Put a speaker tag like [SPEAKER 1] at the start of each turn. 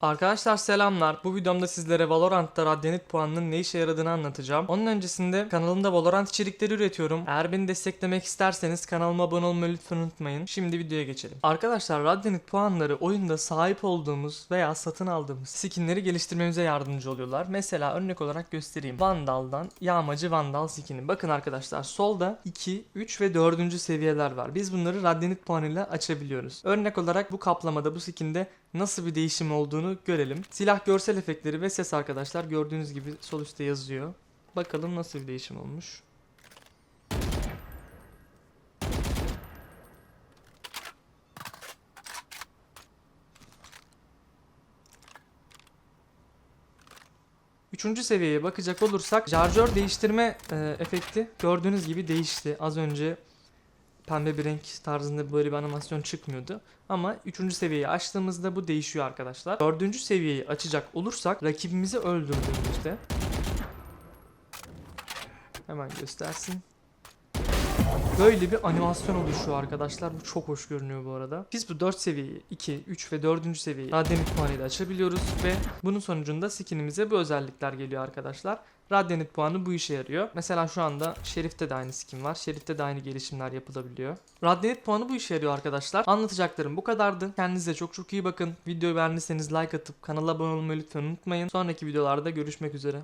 [SPEAKER 1] Arkadaşlar selamlar. Bu videomda sizlere Valorant'ta Radyanit puanının ne işe yaradığını anlatacağım. Onun öncesinde kanalımda Valorant içerikleri üretiyorum. Eğer beni desteklemek isterseniz kanalıma abone olmayı lütfen unutmayın. Şimdi videoya geçelim. Arkadaşlar Radyanit puanları oyunda sahip olduğumuz veya satın aldığımız skinleri geliştirmemize yardımcı oluyorlar. Mesela örnek olarak göstereyim. Vandal'dan yağmacı Vandal skini. Bakın arkadaşlar solda 2, 3 ve 4. seviyeler var. Biz bunları Radyanit puanıyla açabiliyoruz. Örnek olarak bu kaplamada bu skinde nasıl bir değişim olduğunu görelim. Silah görsel efektleri ve ses arkadaşlar gördüğünüz gibi sol üstte yazıyor. Bakalım nasıl bir değişim olmuş. Üçüncü seviyeye bakacak olursak şarjör değiştirme e, efekti gördüğünüz gibi değişti. Az önce pembe bir renk tarzında böyle bir animasyon çıkmıyordu. Ama 3. seviyeyi açtığımızda bu değişiyor arkadaşlar. 4. seviyeyi açacak olursak rakibimizi öldürdüğümüzde hemen göstersin. Böyle bir animasyon oluşuyor arkadaşlar. Bu çok hoş görünüyor bu arada. Biz bu 4 seviyeyi 2, 3 ve 4. seviyeyi Radyanit puanıyla açabiliyoruz ve bunun sonucunda skinimize bu özellikler geliyor arkadaşlar. Radyanit puanı bu işe yarıyor. Mesela şu anda Şerif'te de aynı skin var. Şerif'te de aynı gelişimler yapılabiliyor. Radyanit puanı bu işe yarıyor arkadaşlar. Anlatacaklarım bu kadardı. Kendinize çok çok iyi bakın. Videoyu beğendiyseniz like atıp kanala abone olmayı lütfen unutmayın. Sonraki videolarda görüşmek üzere.